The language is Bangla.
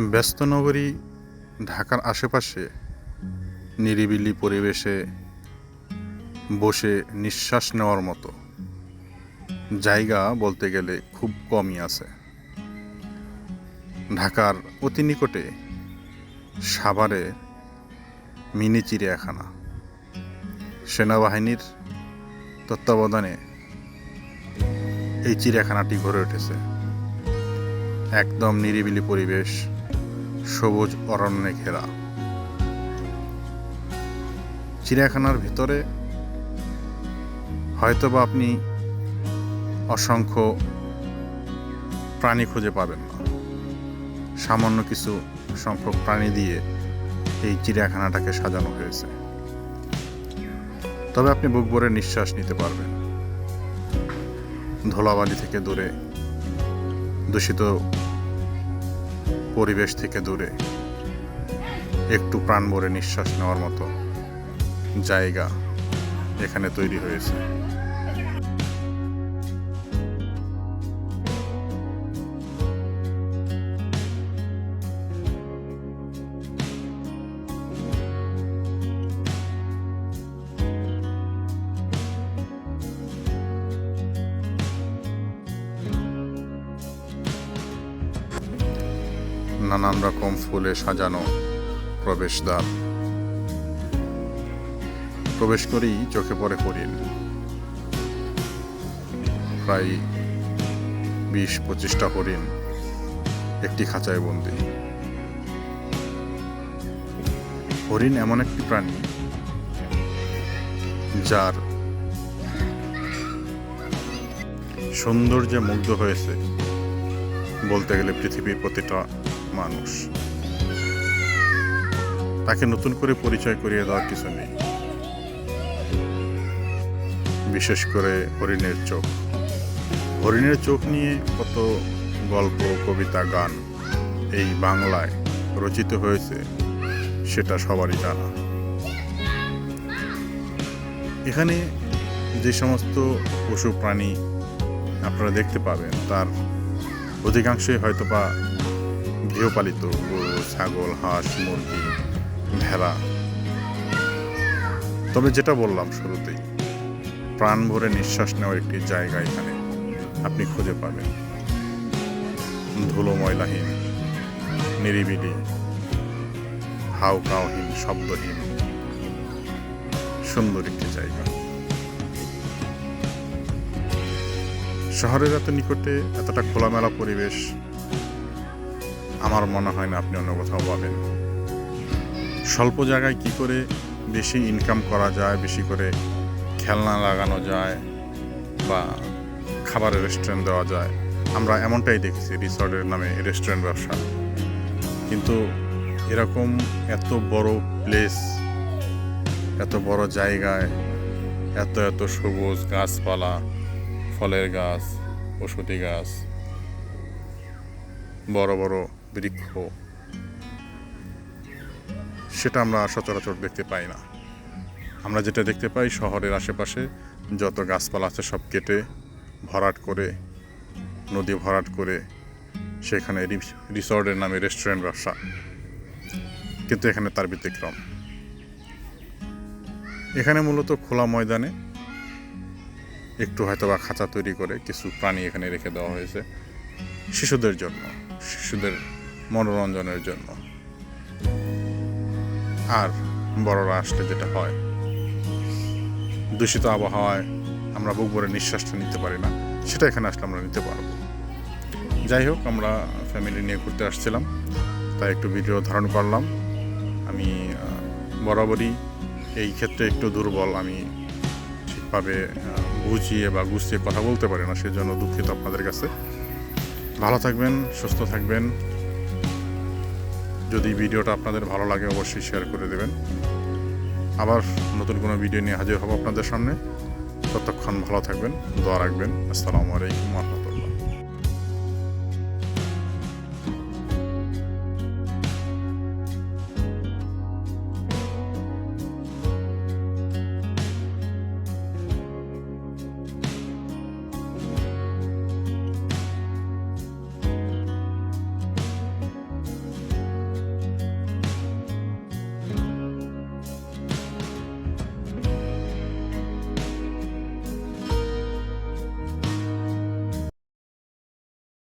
ব্যস্ত নগরী, ঢাকার আশেপাশে নিরিবিলি পরিবেশে বসে নিঃশ্বাস নেওয়ার মতো। জায়গা বলতে গেলে খুব কমই আছে। ঢাকার অতি নিকটে সাভারে মিনি চিড়িয়াখানা। সেনাবাহিনীর তত্ত্বাবধানে এই চিড়িয়াখানাটি গড়ে উঠেছে। একদম নিরিবিলি পরিবেশ সবুজ অরণ্যে ঘেরা। চিড়িয়াখানার ভিতরে হয়তোবা আপনি অসংখ্য প্রাণী খুঁজে পাবেন না। সামান্য কিছু সংখ্যক প্রাণী দিয়ে এই চিড়িয়াখানাটাকে সাজানো হয়েছে। তবে আপনি বুক ভরে নিঃশ্বাস নিতে পারবেন। ধোলাবালি থেকে দূরে দূষিত পরিবেশ থেকে দূরে। একটু প্রাণ ভরে নিঃশ্বাস নেওয়ার মতো জায়গা এখানে তৈরি হয়েছে। নানান রকম ফুলে সাজানো প্রবেশদ্বার। প্রবেশ করেই চোখে পড়ে হরিণ। প্রায় বিশ পঁচিশটা হরিণ একটি খাঁচায় বন্দি। হরিণ এমন একটি প্রাণী যার সৌন্দর্যে মুগ্ধ হয়েছে বলতে গেলে পৃথিবীর প্রতিটা মানুষ। তাকে নতুন করে পরিচয় করিয়ে দেওয়ার কিছু নেই। বিশেষ করে হরিণের চোখ। হরিণের চোখ নিয়ে কত গল্প, কবিতা, গান এই বাংলায় রচিত হয়েছে, সেটা সবারই জানা। এখানে যে সমস্ত পশু প্রাণী আপনারা দেখতে পাবেন, তার অধিকাংশই হয়তো বা গৃহপালিত গরু, ছাগল, হাঁস, মুরগি, ভেড়া। তবে যেটা বললাম শুরুতেই, প্রাণ ভরে নিঃশ্বাস নেওয়ার একটি জায়গা এখানে আপনি খুঁজে পাবেন। ধুলো ময়লাহীন নিরিবিলি হাউ কাউহীন শব্দহীন, সুন্দর একটি জায়গা। শহরের এত নিকটে এতটা খোলামেলা পরিবেশ আমার মনে হয় না আপনি অন্য কোথাও পাবেন। স্বল্প জায়গায় কি করে বেশি ইনকাম করা যায়, বেশি করে খেলনা লাগানো যায় বা খাবারের রেস্টুরেন্ট দেওয়া যায়? আমরা এমনটাই দেখেছি, রিসর্টের নামে রেস্টুরেন্ট ব্যবসা। কিন্তু এরকম এত বড় প্লেস এত বড় জায়গায়, এত এত সবুজ গাছপালা, ফলের গাছ ওষুধি গাছ, বড় বড় বৃক্ষ। সেটা আমরা সচরাচর দেখতে পাই না। আমরা যেটা দেখতে পাই, শহরের আশেপাশে যত গাছপালা আছে সব কেটে, ভরাট করে, নদী ভরাট করে, সেখানে রিসর্টের নামে রেস্টুরেন্ট ব্যবসা। কিন্তু এখানে তার ব্যতিক্রম। এখানে মূলত খোলা ময়দানে একটু হয়তো বা খাঁচা তৈরি করে কিছু প্রাণী এখানে রেখে দেওয়া হয়েছে শিশুদের জন্য। শিশুদের মনোরঞ্জনের জন্য। আর বড়রা আসলে যেটা হয়, দূষিত আবহাওয়ায় আমরা বুক ভরে নিঃশ্বাসটা নিতে পারি না, সেটা এখানে আসলে আমরা নিতে পারব। যাই হোক, আমরা ফ্যামিলি নিয়ে ঘুরতে আসছিলাম, তাই একটু ভিডিও ধারণ করলাম। আমি বরাবরই এই ক্ষেত্রে একটু দুর্বল, আমি ঠিকভাবে বুঝিয়ে বা গুছিয়ে কথা বলতে পারি না, সেজন্য দুঃখিত আপনাদের কাছে। ভালো থাকবেন, সুস্থ থাকবেন। যদি ভিডিওটা আপনাদের ভালো লাগে, অবশ্যই শেয়ার করে দেবেন। আবার নতুন কোনো ভিডিও নিয়ে হাজির হব আপনাদের সামনে। ততক্ষণ ভালো থাকবেন, দোয়া রাখবেন। আসসালামু আলাইকুম